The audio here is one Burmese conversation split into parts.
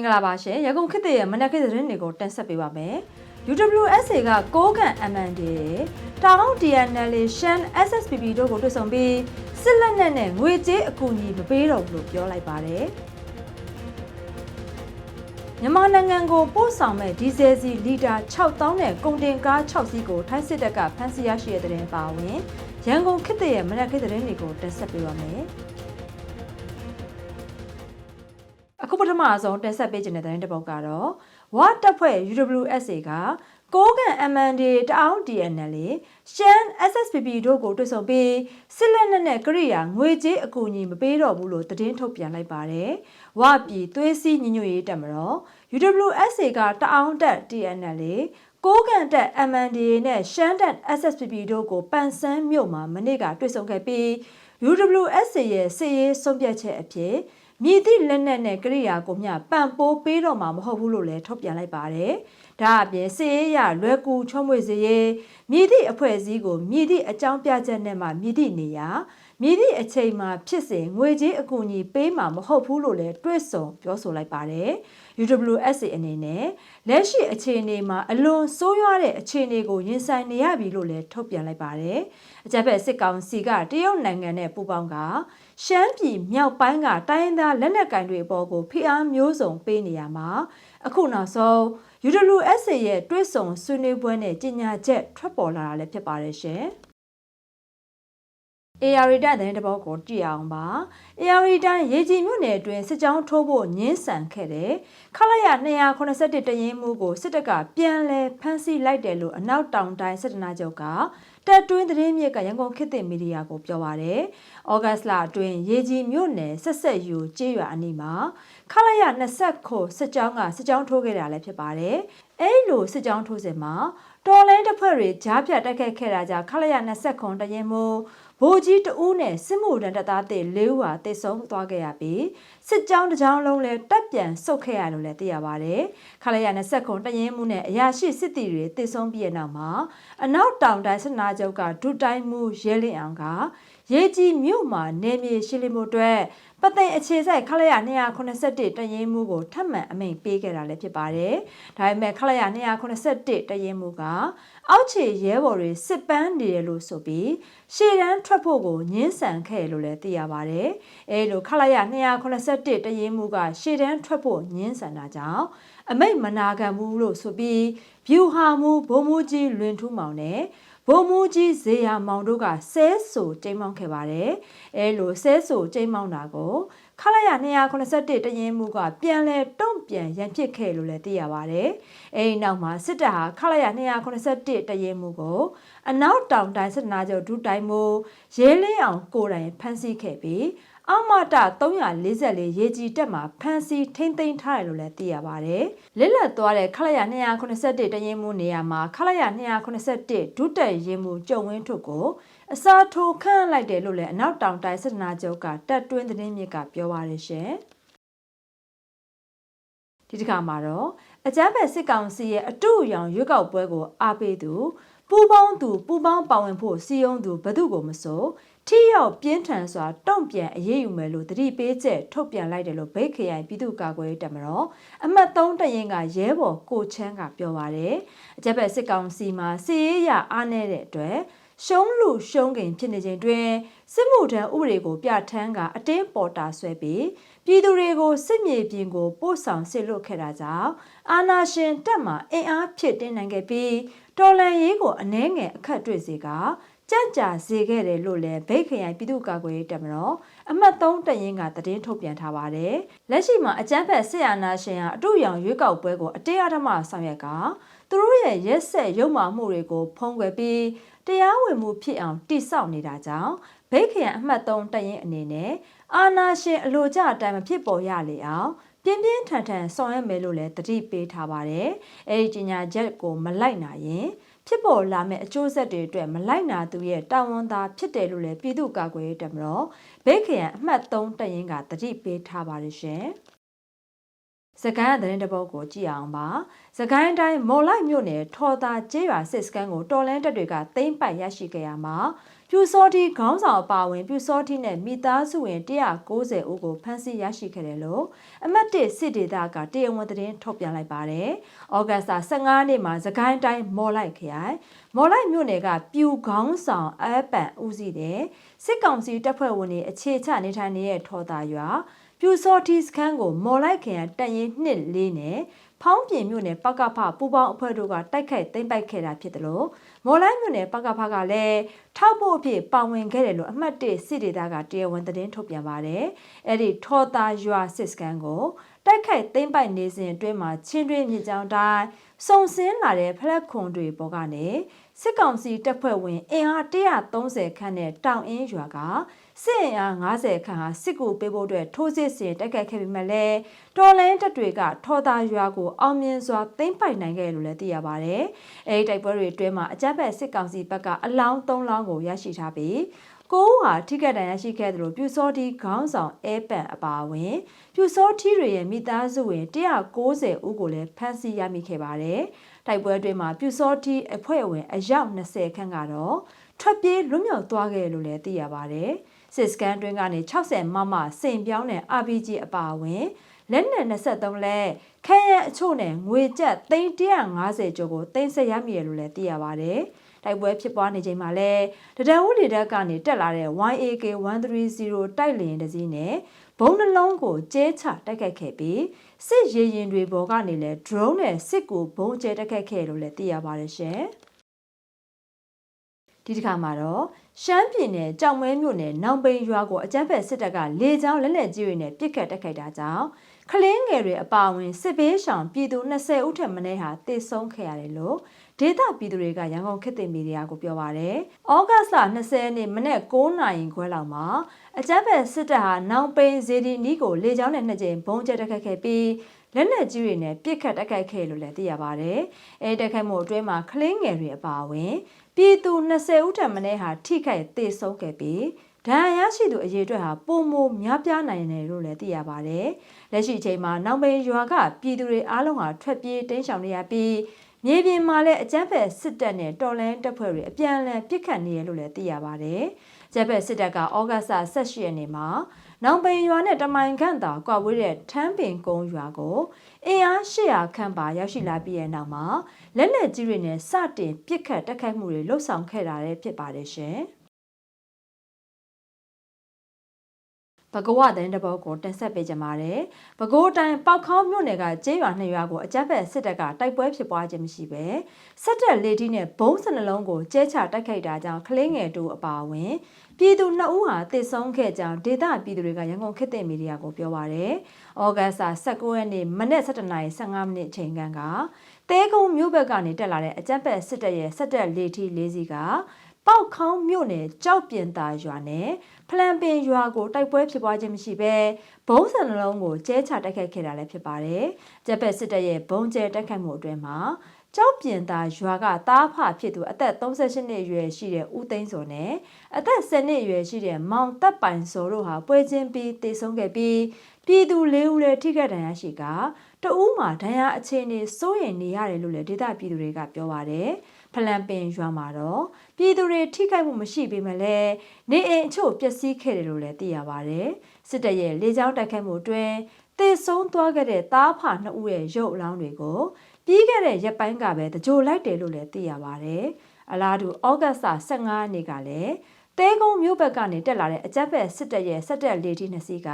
င်္ဂလာပါရှင်ရကုန်ခေတ်သစ်ရဲ့မနက်ခင်းသတင်းတွေကိုတင်ဆက်ပေးပါမယ် UWSA ကကိုးကန် MND တောင် DNL ရှမ်း SSPP တို့ကိုတွေ့ဆုံပြီးစစ်လက်နက်နဲ့ငွေကြေးအကူအညီမပေးတော့ဘူးလို့ပြောလိုက်ပါတယ်မြန်မာနိုင်ငံကိုပို့ဆောင်မဲ့ဒီဇယ်စီလီတာ6000နဲ့ကုန်တင်ကား6စီးကိုထိုင်းစစ်တပ်ကဖမ်းဆီးရရှိတဲ့တဲ့ပါဝင်ရန်ကုန်ခေတ်သစ်ရဲ့မနက်ခင်းသတင်းတွေကိုတင်ဆက်ပေးပါမယ် အခုပထမဆုံးတင်ဆက်ပေးခြင်းတဲ့သတင်းတစ်ပုဒ်ကတော့ဝါတပ်ဖွဲ့ UWSA ကကိုးကန် MND တအောင်း DNL ရှမ်း SSPP တို့ကိုတွေ့ဆုံပြီးစစ်လက်နက်နဲ့ကရိယာငွေကြေးအကူအညီမပေးတော့ဘူးလို့သတင်းထုတ်ပြန်လိုက်ပါတယ်။ဝပြည်သွေးစည်းညီညွတ်ရေးတပ်မတော် UWSA ကတအောင်းတပ် DNL ကိုးကန်တပ် MND နဲ့ရှမ်းတပ် SSPP တို့ကိုပန်ဆန်းမြို့မှာမနေ့ကတွေ့ဆုံခဲ့ပြီး UWSA ရဲ့စစ်ရေးဆုံးဖြတ်ချက်အဖြစ် မြည်သည့်လက်နက်နဲ့ကရိယာကိုမျှပံ့ပိုးပေးတော့မှာမဟုတ်ဘူးလို့လည်းထုတ်ပြန်လိုက်ပါတယ်။ဒါအပြင်စစ်ရေးရလွယ်ကူချုံးမွေစေရေးမြည်သည့်အဖွဲ့အစည်းကိုမြည်သည့်အကြောင်းပြချက်နဲ့မှမြည်သည့်နေရာ မြည်သည့်အချိန်မှာဖြစ်စဉ်ငွေကြေးအကူအညီပေးမှာမဟုတ်ဘူးလို့လည်းတွဲဆုံပြောဆိုလိုက်ပါတယ်။ UWSA အနေနဲ့လက်ရှိအခြေအနေမှာအလွန်ဆိုးရွားတဲ့အခြေအနေကိုရင်ဆိုင်နေရပြီလို့လည်းထုတ်ပြန်လိုက်ပါတယ်။အကြမ်းဖက်စစ်ကောင်စီကတရုတ်နိုင်ငံနဲ့ပူးပေါင်းကရှမ်းပြည်မြောက်ပိုင်းကတိုင်းရင်းသားလက်နက်ကင်တွေအပေါ်ကိုဖိအားမျိုးစုံပေးနေရမှာအခုနောက်ဆုံး UWSA ရဲ့တွဲဆုံဆွေးနွေးပွဲနဲ့ကြေညာချက်ထွက်ပေါ်လာတာလည်းဖြစ်ပါတယ်ရှင်။ AR တန်တဲ့တဘောကိုကြည့်အောင်ပါ AR တန်ရေကြီးမြို့နယ်အတွင်းစစ်ကြောင်းထိုးဖို့ညှင်းဆန်ခဲ့တယ်ခလာရ281တရင်မှုကိုစစ်တပ်ကပြန်လဲဖမ်းဆီးလိုက်တယ်လို့အနောက်တောင်တိုင်းစစ်တနာချုပ်ကတက်တွင်းသတင်းမြစ်ကရန်ကုန်ခေတ်သစ်မီဒီယာကိုပြောပါရယ်။ဩဂတ်စ်လအတွင်းရေကြီးမြို့နယ်ဆက်ဆက်ယူကျေးရွာအနီးမှာခလာရ20ခုစစ်ကြောင်းကစစ်ကြောင်းထိုးခဲ့တာလည်းဖြစ်ပါတယ်။အဲဒီလိုစစ်ကြောင်းထိုးစဉ်မှာတော်လိုင်းတစ်ဖွဲ့တွေကြားဖြတ်တိုက်ခတ်ခဲ့တာကြောင့်ခလာရ20ခုတရင်မှု ဗိုလ်ကြီးတဦးနဲ့စစ်မှုထမ်းတပ်သားတွေ၄ဦးဟာတိတ်ဆုံးသွားခဲ့ရပြီးစစ်ကြောင်းတစ်ကြောင်းလုံးလည်းတပ်ပြန်ဆုတ်ခဲ့ရလို့လည်းသိရပါတယ်။ခလာရ20ခုတရင်မှုနဲ့အရာရှိစစ်တီတွေတိတ်ဆုံးပြီးတဲ့နောက်မှာအနောက်တောင်တိုင်းစစ်နာချုပ်ကဒုတိုင်းမှုရဲလင်းအောင်ကရေကြီးမြို့မှာနေမြေရှင်းလင်းမှုအတွက် ပသိမ်အခြေဆိုင်ခလရ281တရင်မှုကိုထပ်မံအမိန့်ပေးခဲ့တာလည်းဖြစ်ပါတယ်။ဒါပေမဲ့ခလရ281တရင်မှုကအောက်ခြေရဲဘော်တွေစစ်ပန်းနေတယ်လို့ဆိုပြီးရှေ့တန်းထွက်ဖို့ကိုညှင်းဆန်ခဲ့လို့လည်းသိရပါတယ်။အဲလိုခလရ281တရင်မှုကရှေ့တန်းထွက်ဖို့ညှင်းဆန်တာကြောင့်အမိတ်မနာခံဘူးလို့ဆိုပြီး ဗျူဟာမှုဘုံမူကြီးလွင်ထူးမောင်နဲ့ဗိုလ်မှူးကြီးဇေယျမောင်တို့ကဆဲဆူတိမ်မောင်းခဲ့ပါတယ်။အဲလိုဆဲဆူတိမ်မောင်းတာကိုခလာရ281တရင်မှုကပြန်လဲတုံ့ပြန်ရန်ဖြစ်ခဲ့လို့လည်းသိရပါတယ်။အဲဒီနောက်မှာစစ်တပ်ဟာခလာရ281တရင်မှုကို အနောက်တောင်တိုင်းစစ်နာချုပ်ဒုတိုင်းမှုရဲလင်းအောင်ကိုတိုင်ဖမ်းဆီးခဲ့ပြီးအမတာ344ရေကြီးတက်မှာဖမ်းဆီးထိမ့်သိမ်းထားတယ်လို့လည်းသိရပါတယ်။လစ်လက်သွားတဲ့ခလရ281တရင်မှုနေရာမှာခလရ281ဒုတက်ရင်မှုကြုံဝင်းထုတ်ကိုအစားထိုးခန့်လိုက်တယ်လို့လည်းအနောက်တောင်တိုင်းစစ်နာချုပ်ကတက်တွင်းသတင်းမြစ်ကပြောပါရရှင်။ဒီတစ်ခါမှာတော့အကြမ်းဖက်စစ်ကောင်စီရဲ့အတူအယောင်ရွေးကောက်ပွဲကိုအားပေးသူ ပူပေါင်းသူပူပေါင်းပါဝင်ဖို့စီယုံသူဘသူကိုမဆိုထိရောက်ပြင်းထန်စွာတုံ့ပြန်အရေးယူမယ်လို့တတိပေးချက်ထုတ်ပြန်လိုက်တယ်လို့ဗိတ်ခရိုင်ပြည်သူ့ကာကွယ်ရေးတပ်မတော်အမှတ်3တရင်ကရဲဘော်ကိုချမ်းကပြောပါရယ်အကြက်ဘက်စစ်ကောင်စီမှာစီရေးရအားနေတဲ့အတွက် ရှုံးလူရှုံးကိန်ဖြစ်နေချိန်တွင်စစ်မှုထမ်းဥပဒေကို ပြဋ္ဌာန်းကအတင်းပေါ်တာဆွဲပြီးပြည်သူတွေကိုစစ်မြေပြင်ကိုပို့ဆောင်ဆစ်လွတ်ခဲ့တာကြောင့်အာနာရှင်တက်မှအင်အားဖြစ်တင်းနိုင်ခဲ့ပြီးတော်လန်ရေးကိုအနှဲငယ်အခက်တွေ့စေက ကြံ့ကြာစေခဲ့တယ်လို့လည်းဗိတ်ခရိုင်ပြည်သူ့ကာကွယ်ရေးတပ်မတော်အမှတ်3တရင်ကသတင်းထုတ်ပြန်ထားပါတယ်။လက်ရှိမှာအကြမ်းဖက်ဆရာနာရှင်ဟာအတူရောင်ရွေးကောက်ပွဲကိုအတေးအဓမ္မဆောင်ရွက်ကသူတို့ရဲ့ရက်ဆက်ရုံမာမှုတွေကိုဖုံးကွယ်ပြီးတရားဝင်မှုဖြစ်အောင်တိစောက်နေတာကြောင့်ဗိတ်ခရိုင်အမှတ်3တရင်အနေနဲ့အာနာရှင်အလိုကျအတိုင်းမဖြစ်ပေါ်ရလေအောင်ပြင်းပြင်းထန်ထန်ဆောင်ရွက်မယ်လို့လည်းတတိပေးထားပါတယ်။အဲဒီကြီးညာချက်ကိုမလိုက်နိုင်ရင် ဖြစ်ပေါ်လာမယ့်အကျိုးဆက်တွေအတွက်မလိုက်နာသူရဲ့တာဝန်သားဖြစ်တယ်လို့လည်းပြည်သူ့ကာကွယ်ရေးတပ်မတော်ဗိတ်ခရန်အမှတ်3တရင်ကတတိပေးထားပါတယ်ရှင် စကိုင်းသတင်းတပုတ်ကိုကြည့်အောင်ပါစကိုင်းတိုင်းမော်လိုက်မြို့နယ်ထော်တာကျေးရွာစစ်စခန်းကိုတော်လန်းတပ်တွေကသိမ်းပိုက်ရရှိခဲ့ရမှာပြူစောတိခေါင်းဆောင်အပါဝင်ပြူစောတိနဲ့မိသားစုဝင်190ဦးကိုဖမ်းဆီးရရှိခဲ့တယ်လို့အမတ်1စစ်ဒေသကတရားဝင်သတင်းထုတ်ပြန်လိုက်ပါတယ်။ဩဂတ်စ်15နေ့မှာစကိုင်းတိုင်းမော်လိုက်ခရိုင်မော်လိုက်မြို့နယ်ကပြူခေါင်းဆောင်အပန်ဦးစီးတဲ့စစ်ကောင်စီတပ်ဖွဲ့ဝင်တွေအခြေချနေထိုင်နေတဲ့ထော်တာရွာ ပြူစောတိစခန်းကိုမော်လိုက်ခရိုင်တပ်ရင်း2လေးနဲ့ဖောင်းပြင်မြို့နယ်ပကဖပူပေါင်းအဖွဲ့တို့ကတိုက်ခိုက်သိမ်းပိုက်ခဲ့တာဖြစ်တယ်လို့မော်လိုက်မြို့နယ်ပကဖကလည်းထောက်ဖို့အဖြစ်ပါဝင်ခဲ့တယ်လို့အမှတ်၁စစ်ဒေသကတရားဝင်သတင်းထုတ်ပြန်ပါတယ်။အဲ့ဒီထော်တာရွာစစ်စကန်ကိုတိုက်ခိုက်သိမ်းပိုက်နေစဉ်အတွင်းမှာချင်းတွင်းမြေကြောင်းတိုင်းစုံစင်းလာတဲ့ဖလက်ခွန်တွေပေါ်ကနေစစ်ကောင်စီတပ်ဖွဲ့ဝင်အင်အား130ခန့်နဲ့တောင်အင်းရွာက စစ်အင်အား90ခန့်ဟာစစ်ကူပေးဖို့အတွက်ထိုးစစ်ဆင်တိုက်ခိုက်ခဲ့ပေမဲ့လည်းတော်လိုင်းတပ်တွေကထော်တာရွာကိုအောင်မြင်စွာသိမ်းပိုက်နိုင်ခဲ့လို့လည်းသိရပါတယ်။အဲဒီတိုက်ပွဲတွေအတွင်းမှာအကြမ်းဖက်စစ်ကောင်စီဘက်ကအလောင်း၃လောင်းကိုရရှိထားပြီးကိုဦးဟာထိကက်တန်ရရှိခဲ့သလိုပြူစောတီခေါင်းဆောင်အဲပန်အပါအဝင်ပြူစောတီတွေရဲ့မိသားစုဝင်190ဦးကိုလည်းဖမ်းဆီးရမိခဲ့ပါတယ်။တိုက်ပွဲအတွင်းမှာပြူစောတီအဖွဲ့ဝင်အယောက်20ခန့်ကတော့ထွက်ပြေးလွတ်မြောက်သွားခဲ့လို့လည်းသိရပါတယ်။ စစ်စကန်တွင်းကနေ60မမစိန်ပြောင်းတဲ့ RPG အပါအဝင်လက်နက်23လက်ခဲရန်အချို့နဲ့ငွေကျပ်350ကျော်ကိုတင်ဆက်ရမိရလို့လည်းသိရပါတယ်။တိုက်ပွဲဖြစ်ပွားနေချိန်မှာလဲတဒံဦးလေတပ်ကနေတက်လာတဲ့ YAK 130တိုက်လျင်တစ်စီးနဲ့ဘုံနှလုံးကိုကျဲချတိုက်ခိုက်ခဲ့ပြီးစစ်ရေရင်တွေပေါ်ကနေလဲ drone နဲ့စစ်ကိုဘုံကျဲတိုက်ခိုက်ခဲ့လို့လည်းသိရပါတယ်ရှင် ဒီတစ်ခါမှာတော့ရှမ်းပြည်နယ်ကြောင်မဲမြို့နယ်နောင်ပိန်ရွာကိုအကြမ်းဖက်စစ်တပ်ကလေကြောင်းလက်နက်ကြီးတွေနဲ့ပစ်ခတ်တိုက်ခိုက်တာကြောင့်ကလင်းငယ်တွေအပါအဝင်စစ်ဘေးရှောင်ပြည်သူ20ဦးထက်မနည်းဟာတေဆုံးခဲ့ရတယ်လို့ဒေသပြည်သူတွေကရန်ကုန်ခေတ်သစ်မီဒီယာကိုပြောပါရယ်။ဩဂတ်စ်လ20ရက်နေ့မနေ့9နာရီခွဲလောက်မှာအကြမ်းဖက်စစ်တပ်ဟာနောင်ပိန်ဇေဒီနီးကိုလေကြောင်းနဲ့နှစ်ကြိမ်ဘုံကျဲတိုက်ခိုက်ခဲ့ပြီးလက်နက်ကြီးတွေနဲ့ပစ်ခတ်တိုက်ခိုက်ခဲ့လို့လည်းသိရပါဗျ။အဲတိုက်ခိုက်မှုအတွင်းမှာကလင်းငယ်တွေအပါအဝင် ပြည်သူ20ဦးထက်မနည်းဟာထိခိုက်သေဆုံးခဲ့ပြီးဒဏ်ရာရရှိသူအရေအတွက်ဟာပုံမများပြားနိုင်တယ်လို့လည်းသိရပါတယ်။လက်ရှိအချိန်မှာနောက်ပိန်ရွာကပြည်သူတွေအားလုံးဟာထွက်ပြေးတိမ်းရှောင်နေရပြီးမြေပြင်မှာလည်းအကြမ်းဖက်စစ်တပ်နဲ့တော်လန်တပ်ဖွဲ့တွေအပြန်အလှန်ပစ်ခတ်နေရလို့လည်းသိရပါတယ်။ကျက်ဖက်စစ်တပ်ကဩဂတ်စ်18ရက်နေ့မှာ နောင်ပိန်ရွာနဲ့တမိုင်ခန့်သာကွာဝေးတဲ့ထန်းပင်ကုန်းရွာကိုအင်အား800ခန့်ပါရောက်ရှိလာပြီးတဲ့နောက်မှာလက်နက်ကြီးတွေနဲ့စတင်ပစ်ခတ်တိုက်ခိုက်မှုတွေလှုပ်ဆောင်ခဲ့တာလည်းဖြစ်ပါတယ်ရှင်။ ဘဂဝသတင်းတပုတ်ကိုတင်ဆက်ပေးကြပါမယ်။ပဲခူးတိုင်းပောက်ခေါင်းမြို့နယ်ကကျေးရွာနှစ်ရွာကိုအကြမ်းဖက်စစ်တပ်ကတိုက်ပွဲဖြစ်ပွားခြင်းမရှိပဲစစ်တပ်လေထီးနဲ့ဘုံစနှလုံးကိုကျဲချတိုက်ခိုက်တာကြောင့်ကလေးငယ်တို့အပါအဝင်ပြည်သူနှစ်ဦးဟာတေဆုံးခဲ့ကြောင်းဒေသပြည်သူတွေကရန်ကုန်ခေတ်သစ်မီဒီယာကိုပြောပါရယ်။ဩဂတ်စ်19ရက်နေ့မနေ့17:15မိနစ်အချိန်ကတဲကုန်းမြို့ဘက်ကနေတက်လာတဲ့အကြမ်းဖက်စစ်တပ်ရဲ့စစ်တပ်လေထီးလေးစီးက ပေါက်ခေါင်းမြို့နယ်ကြောက်ပြင်သာရွာနဲ့ဖလန်ပင်ရွာကိုတိုက်ပွဲဖြစ်ပွားခြင်းမရှိဘဲဘုံစံနှလုံးကိုကျဲချတိုက်ခိုက်ခဲ့တာလည်းဖြစ်ပါတယ်။ကျက်ပက်စစ်တပ်ရဲ့ဘုံကျဲတိုက်ခိုက်မှုအတွင်းမှာကြောက်ပြင်သာရွာကတားဖဖြစ်သူအသက်38နှစ်အရွယ်ရှိတဲ့ဦးသိန်းစောနဲ့အသက်10နှစ်အရွယ်ရှိတဲ့မောင်သက်ပိုင်စောတို့ဟာပွဲချင်းပြီးတေဆုံးခဲ့ပြီးပြည်သူ၄ဦးလည်းထိခိုက်ဒဏ်ရာရှိကတဦးမှာဒဏ်ရာအခြေအနေစိုးရိမ်နေရတယ်လို့လည်းဒေသပြည်သူတွေကပြောပါတယ်။ ဖလန်ပင်ရွာမှာတော့ပြည်သူတွေထိခိုက်မှုမရှိပေမဲ့လည်းနေအိမ်အချို့ပျက်စီးခဲ့တယ်လို့လည်းသိရပါတယ်။စစ်တပ်ရဲ့လေကြောင်းတိုက်ခိုက်မှုအတွင်းတေဆုံးသွားခဲ့တဲ့တားဖာနှစ်ဦးရဲ့ရုပ်အလောင်းတွေကိုပြီးခဲ့တဲ့ရက်ပိုင်းကပဲတကြိုလိုက်တယ်လို့လည်းသိရပါတယ်။အလားတူဩဂတ်စ်15ရက်နေ့ကလည်းတဲကုန်းမြို့ဘက်ကနေတက်လာတဲ့အကြက်ဖက်စစ်တပ်ရဲ့စစ်တပ်လေထီးနှစ်စီးက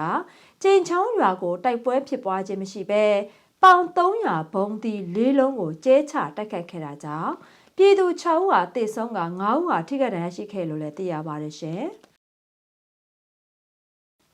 ကျင်းချောင်းရွာကိုတိုက်ပွဲဖြစ်ပွားခြင်းမရှိဘဲပေါင်300ဘုံသီး၄လုံးကိုကျဲချတိုက်ခိုက်ခဲ့တာကြောင့် ပြည်သူ6ဦးဟာတေဆုံးက9ဦးဟာထိခိုက်ဒဏ်ရာရှိခဲ့လို့လည်းသိရပါတယ်ရှင်။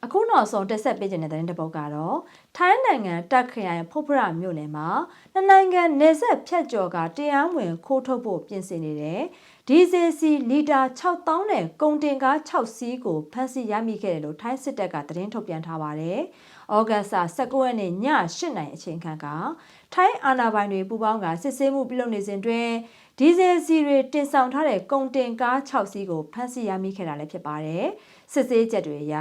အခုနောက်ဆုံးတက်ဆက်ပေးခြင်းတဲ့တဲ့တစ်ပုဒ်ကတော့ထိုင်းနိုင်ငံတက်ခရိုင်ဖုတ်ဖရမြို့နယ်မှာနှစ်နိုင်ငံနေဆက်ဖြတ်ကျော်ကတရားဝင်ခိုးထုတ်ဖို့ပြင်ဆင်နေတဲ့ဒီဇယ်စီလီတာ6000နဲ့ကုန်တင်ကား6စီးကိုဖမ်းဆီးရမိခဲ့တယ်လို့ထိုင်းစစ်တပ်ကသတင်းထုတ်ပြန်ထားပါတယ်။ ဩဂတ်စ်19ရက်နေ့ည8နိုင်အချိန်ခန့်ကထိုင်းအာဏာပိုင်တွေပူးပေါင်းကစစ်ဆေးမှုပြုလုပ်နေစဉ်တွင်ဒီဇယ်စီတွေတင်ဆောင်ထားတဲ့ကုန်တင်ကား6စီးကိုဖမ်းဆီးရမိခဲ့တာလည်းဖြစ်ပါတယ်။စစ်ဆေးချက်တွေအရ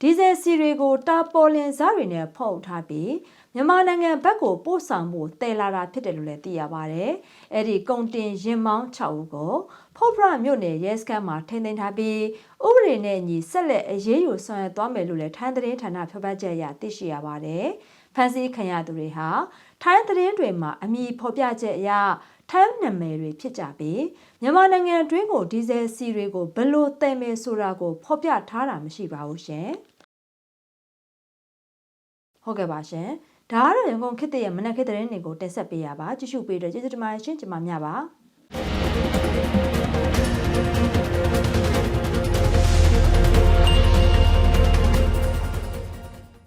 ဒီဇယ်စီတွေကိုတာပေါ်လင်စားတွေနဲ့ဖုံးထားပြီး မြန်မာနိုင်ငံဘက်ကိုပို့ဆောင်ဖို့တည်လာတာဖြစ်တယ်လို့လည်းသိရပါတယ်။အဲ့ဒီကုန်တင်ရင်မောင်း6ဦးကိုဖုတ်ဖရမြို့နယ်ရဲစခန်းမှာထိန်းသိမ်းထားပြီးဥပဒေနဲ့အညီဆက်လက်အရေးယူဆောင်ရွက်သွားမယ်လို့လည်းထိုင်းသတင်းဌာနဖော်ပြချက်အရသိရှိရပါတယ်။ဖမ်းဆီးခံရသူတွေဟာထိုင်းသတင်းတွေမှာအမည်ဖော်ပြချက်အရထိုင်းနာမည်တွေဖြစ်ကြပြီးမြန်မာနိုင်ငံအတွင်းကိုဒီဇယ်စီတွေကိုဘယ်လို့တည်မယ်ဆိုတာကိုဖော်ပြထားတာမရှိပါဘူးရှင်။ဟုတ်ကဲ့ပါရှင်။ ဒါကတော့ရန်ကုန်ခေတ်ရဲ့မနက်ခေတ်သတင်းတွေကိုတင်ဆက်ပေးရပါကြည့်ရှုပေးတော့ကျေးဇူးတင်ပါတယ်ရှင်ကျွန်မမြပါ